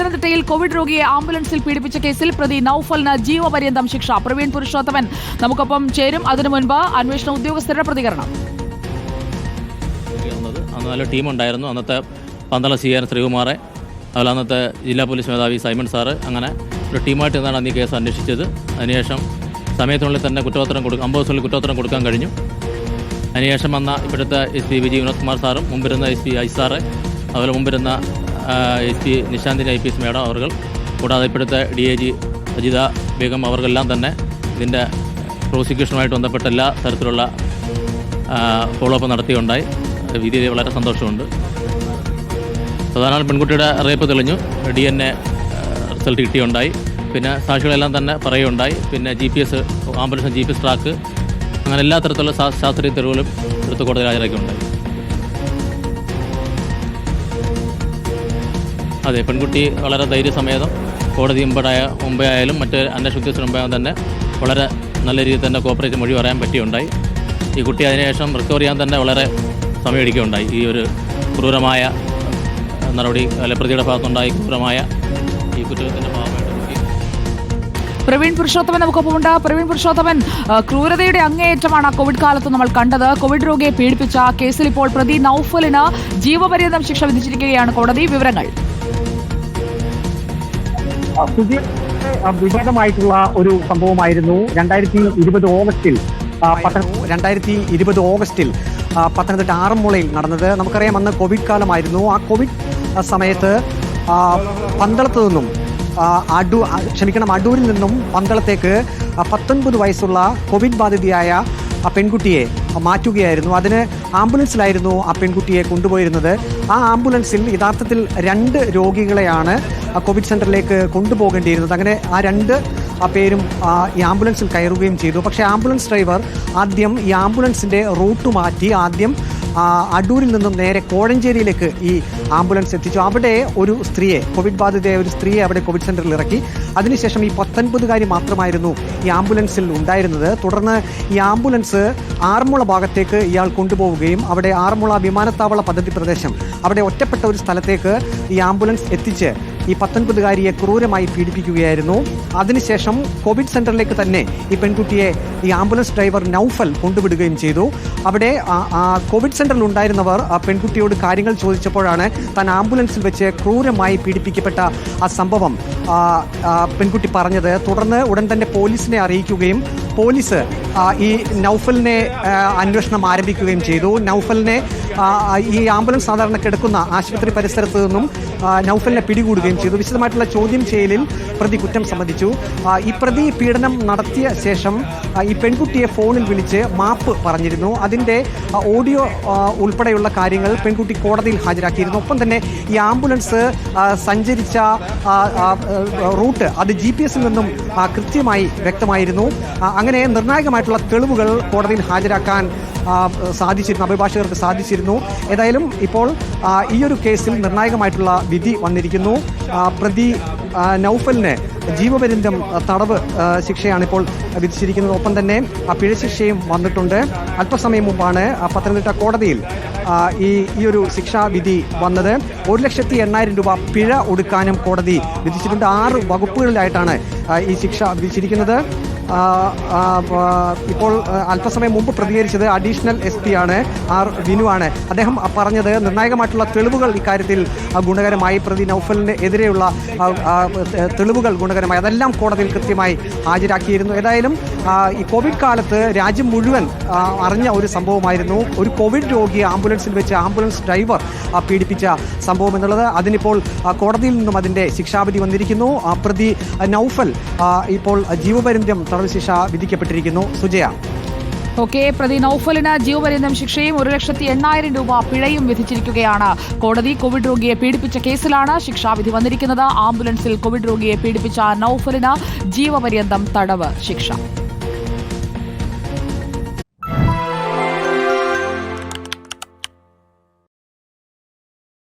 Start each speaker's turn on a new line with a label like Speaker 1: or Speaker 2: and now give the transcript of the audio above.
Speaker 1: പത്തനംതിട്ടയിൽ കോവിഡ് രോഗിയെ ആംബുലൻസിൽ പീഡിപ്പിച്ച കേസിൽ പ്രതി നൌഫലിന് ജീവപര്യന്തം ശിക്ഷ. പ്രവീൺ പുരുഷോത്തമൻ നമുക്കൊപ്പം ചേരും. അതിനു മുൻപ് അന്വേഷണ ഉദ്യോഗസ്ഥരുടെ പ്രതികരണം.
Speaker 2: ഉയർന്നത് അന്ന് നല്ല ടീമുണ്ടായിരുന്നു. അന്നത്തെ പന്തളം സി ആർ ശ്രീകുമാറെ അതുപോലെ അന്നത്തെ ജില്ലാ പോലീസ് മേധാവി സൈമൺ സാറ് അങ്ങനെ ഒരു ടീമായിട്ട് നിന്നാണ് അന്ന് ഈ കേസ് അന്വേഷിച്ചത്. അതിനുശേഷം സമയത്തിനുള്ളിൽ തന്നെ കുറ്റപത്രം കൊടുക്കും അമ്പത് ദിവസത്തിൽ കുറ്റപത്രം കൊടുക്കാൻ കഴിഞ്ഞു. അതിനുശേഷം വന്ന ഇപ്പോഴത്തെ എസ് പി വിജയ് വിനോദ് കുമാർ സാറും മുമ്പിരുന്ന എസ് പി ഐ സാറ് അതുപോലെ മുമ്പിരുന്ന എസ് പി നിശാന്തിന്റെ ഐ പി എസ് മേഡം അവർ കൂടാതെ ഇപ്പോഴത്തെ D A G Ajitha Begum അവർക്കെല്ലാം തന്നെ ഇതിന്റെ പ്രോസിക്യൂഷനുമായിട്ട് ബന്ധപ്പെട്ട എല്ലാ തരത്തിലുള്ള ഫോളോ അപ്പ് നടത്തിയുണ്ടായി. വിധി വളരെ സന്തോഷമുണ്ട്. പ്രധാന പെൺകുട്ടിയുടെ റേപ്പ് തെളിഞ്ഞു. ഡി എൻ എ റിസൾട്ട് കിട്ടിയുണ്ടായി. പിന്നെ സാക്ഷികളെല്ലാം തന്നെ പറയുകയുണ്ടായി. പിന്നെ G P S ambulance G P S track അങ്ങനെ എല്ലാ തരത്തിലുള്ള ശാസ്ത്രീയ തെളിവുകളും എടുത്ത് കോടതിയിൽ ഹാജരാക്കിയുണ്ടായി. അതെ പെൺകുട്ടി വളരെ ധൈര്യസമേതം കോടതി മുമ്പായ മുമ്പേ ആയാലും മറ്റ് അന്വേഷണ ഉദ്യോഗസ്ഥർ മുമ്പേ തന്നെ വളരെ നല്ല രീതിയിൽ തന്നെ കോപ്പറേറ്റ് മൊഴി പറയാൻ പറ്റിയുണ്ടായി. ഈ കുട്ടി അതിനുശേഷം റിക്കവർ ചെയ്യാൻ തന്നെ വളരെ സമയമെടുക്കുകയുണ്ടായി. ഈ ഒരു ക്രൂരമായ നടപടി അല്ലെ പ്രതിയുടെ ഭാഗത്തുണ്ടായി ക്രൂരമായ ഈ കുറ്റകൃത്യത്തിന്റെ ഭാഗമായിട്ട്
Speaker 1: പ്രവീൺ പുരുഷോത്തമൻ നമുക്കൊപ്പമുണ്ട്. പ്രവീൺ പുരുഷോത്തമൻ ക്രൂരതയുടെ അങ്ങേയറ്റമാണ് കോവിഡ് കാലത്ത് നമ്മൾ കണ്ടത്. കോവിഡ് രോഗിയെ പീഡിപ്പിച്ച കേസിൽ ഇപ്പോൾ പ്രതി നൌഫലിന് ജീവപര്യന്തം ശിക്ഷ വിധിച്ചിരിക്കുകയാണ് കോടതി. വിവരങ്ങൾ.
Speaker 3: പുതിയ വിവാദമായിട്ടുള്ള ഒരു സംഭവമായിരുന്നു. രണ്ടായിരത്തി ഇരുപത് ഓഗസ്റ്റിൽ
Speaker 4: രണ്ടായിരത്തി ഇരുപത് ഓഗസ്റ്റിൽ പത്തനംതിട്ട ആറന്മുളയിൽ നടന്നത്. നമുക്കറിയാം അന്ന് കോവിഡ് കാലമായിരുന്നു. ആ കോവിഡ് സമയത്ത് പന്തളത്ത് നിന്നും അടു ക്ഷമിക്കണം അടൂരിൽ നിന്നും പന്തളത്തേക്ക് പത്തൊൻപത് വയസ്സുള്ള കോവിഡ് ബാധിതയായ ആ പെൺകുട്ടിയെ മാറ്റുകയായിരുന്നു. അതിന് ആംബുലൻസിലായിരുന്നു ആ പെൺകുട്ടിയെ കൊണ്ടുപോയിരുന്നത്. ആ ആംബുലൻസിൽ യഥാർത്ഥത്തിൽ രണ്ട് രോഗികളെയാണ് കോവിഡ് സെന്ററിലേക്ക് കൊണ്ടുപോകേണ്ടിയിരുന്നത്. അങ്ങനെ ആ രണ്ട് പേരും ഈ ആംബുലൻസിൽ കയറുകയും ചെയ്തു. പക്ഷേ ആംബുലൻസ് ഡ്രൈവർ ആദ്യം ഈ ആംബുലൻസിന്റെ റൂട്ട് മാറ്റി ആദ്യം അടൂരിൽ നിന്നും നേരെ കോഴഞ്ചേരിയിലേക്ക് ഈ ആംബുലൻസ് എത്തിച്ചു. അവിടെ ഒരു സ്ത്രീയെ കോവിഡ് ബാധിതയായ ഒരു സ്ത്രീയെ അവിടെ കോവിഡ് സെന്ററിൽ ഇറക്കി. അതിനുശേഷം ഈ പത്തൊൻപതുകാരി മാത്രമായിരുന്നു ഈ ആംബുലൻസിൽ ഉണ്ടായിരുന്നത്. തുടർന്ന് ഈ ആംബുലൻസ് ആറന്മുള ഭാഗത്തേക്ക് ഇയാൾ കൊണ്ടുപോവുകയും അവിടെ ആറന്മുള വിമാനത്താവള പദ്ധതി പ്രദേശം അവിടെ ഒറ്റപ്പെട്ട ഒരു സ്ഥലത്തേക്ക് ഈ ആംബുലൻസ് എത്തിച്ച് ഈ പത്തൊൻപതുകാരിയെ ക്രൂരമായി പീഡിപ്പിക്കുകയായിരുന്നു. അതിനുശേഷം കോവിഡ് സെന്ററിലേക്ക് തന്നെ ഈ പെൺകുട്ടിയെ ഈ ആംബുലൻസ് ഡ്രൈവർ നൌഫൽ കൊണ്ടുവിടുകയും ചെയ്തു. അവിടെ കോവിഡ് സെന്ററിൽ ഉണ്ടായിരുന്നവർ ആ പെൺകുട്ടിയോട് കാര്യങ്ങൾ ചോദിച്ചപ്പോഴാണ് താൻ ആംബുലൻസിൽ വെച്ച് ക്രൂരമായി പീഡിപ്പിക്കപ്പെട്ട ആ സംഭവം പെൺകുട്ടി പറഞ്ഞത്. തുടർന്ന് ഉടൻ തന്നെ പോലീസിനെ അറിയിക്കുകയും പോലീസ് ഈ നൌഫലിനെ അന്വേഷണം ആരംഭിക്കുകയും ചെയ്തു. നൌഫലിനെ ഈ ആംബുലൻസ് സാധാരണ കിടക്കുന്ന ആശുപത്രി പരിസരത്ത് നിന്നും നൌഫലിനെ പിടികൂടുകയും ചെയ്തു. വിശദമായിട്ടുള്ള ചോദ്യം ചെയ്യലിൽ പ്രതി കുറ്റം സമ്മതിച്ചു. ഈ പ്രതി പീഡനം നടത്തിയ ശേഷം ഈ പെൺകുട്ടിയെ ഫോണിൽ വിളിച്ച് മാപ്പ് പറഞ്ഞിരുന്നു. അതിന്റെ ഓഡിയോ ഉൾപ്പെടെയുള്ള കാര്യങ്ങൾ പെൺകുട്ടി കോടതിയിൽ ഹാജരാക്കിയിരുന്നു. ഒപ്പം തന്നെ ഈ ആംബുലൻസ് സഞ്ചരിച്ച റൂട്ട് അത് ജി പി എസിൽ നിന്നും കൃത്യമായി വ്യക്തമായിരുന്നു. ആ, അങ്ങനെ നിർണായകമായിട്ടുള്ള തെളിവുകൾ കോടതിയിൽ ഹാജരാക്കാൻ സാധിച്ചിരുന്നു അഭിഭാഷകർക്ക് സാധിച്ചിരുന്നു. ഏതായാലും ഇപ്പോൾ ഈ ഒരു കേസിൽ നിർണായകമായിട്ടുള്ള വിധി വന്നിരിക്കുന്നു. പ്രതി നൗഫലിന് ജീവപര്യന്തം തടവ് ശിക്ഷയാണ് ഇപ്പോൾ വിധിച്ചിരിക്കുന്നത്. ഒപ്പം തന്നെ പിഴശിക്ഷയും വന്നിട്ടുണ്ട്. അല്പസമയം മുമ്പാണ് പത്തനംതിട്ട കോടതിയിൽ ഈ ഈ ഒരു ശിക്ഷാവിധി വന്നത്. ഒരു ലക്ഷത്തി എണ്ണായിരം രൂപ പിഴ ഒടുക്കാനും കോടതി വിധിച്ചിട്ടുണ്ട്. ആറ് വകുപ്പുകളിലായിട്ടാണ് ഈ ശിക്ഷ വിധിച്ചിരിക്കുന്നത്. ഇപ്പോൾ അല്പസമയം മുമ്പ് പ്രതികരിച്ചത് അഡീഷണൽ എസ് പി ആണ് ആർ വിനു ആണ്. അദ്ദേഹം പറഞ്ഞത് നിർണായകമായിട്ടുള്ള തെളിവുകൾ ഇക്കാര്യത്തിൽ ഗുണകരമായി. പ്രതി നൌഫലിന് എതിരെയുള്ള തെളിവുകൾ ഗുണകരമായി. അതെല്ലാം കോടതിയിൽ കൃത്യമായി ഹാജരാക്കിയിരുന്നു. ഏതായാലും ഈ കോവിഡ് കാലത്ത് രാജ്യം മുഴുവൻ അറിഞ്ഞ ഒരു സംഭവമായിരുന്നു. ഒരു കോവിഡ് രോഗിയെ ആംബുലൻസിൽ വെച്ച് ആംബുലൻസ് ഡ്രൈവർ പീഡിപ്പിച്ച സംഭവം എന്നുള്ളത്. അതിനിപ്പോൾ കോടതിയിൽ നിന്നും അതിന്റെ ശിക്ഷാവിധി വന്നിരിക്കുന്നു. പ്രതി നൌഫൽ ഇപ്പോൾ ജീവപര്യന്തം തടവ് ശിക്ഷ വിധിക്കപ്പെട്ടിരിക്കുന്നു. സുജയ.
Speaker 1: ഓക്കെ പ്രതി നൌഫലിന് ജീവപര്യന്തം ശിക്ഷയും ഒരു ലക്ഷത്തി എണ്ണായിരം രൂപ പിഴയും വിധിച്ചിരിക്കുകയാണ്. കോടതി കോവിഡ് രോഗിയെ പീഡിപ്പിച്ച കേസിലാണ് ശിക്ഷാവിധി വന്നിരിക്കുന്നത്. ആംബുലൻസിൽ കോവിഡ് രോഗിയെ പീഡിപ്പിച്ച നൌഫലിന് ജീവപര്യന്തം തടവ് ശിക്ഷ.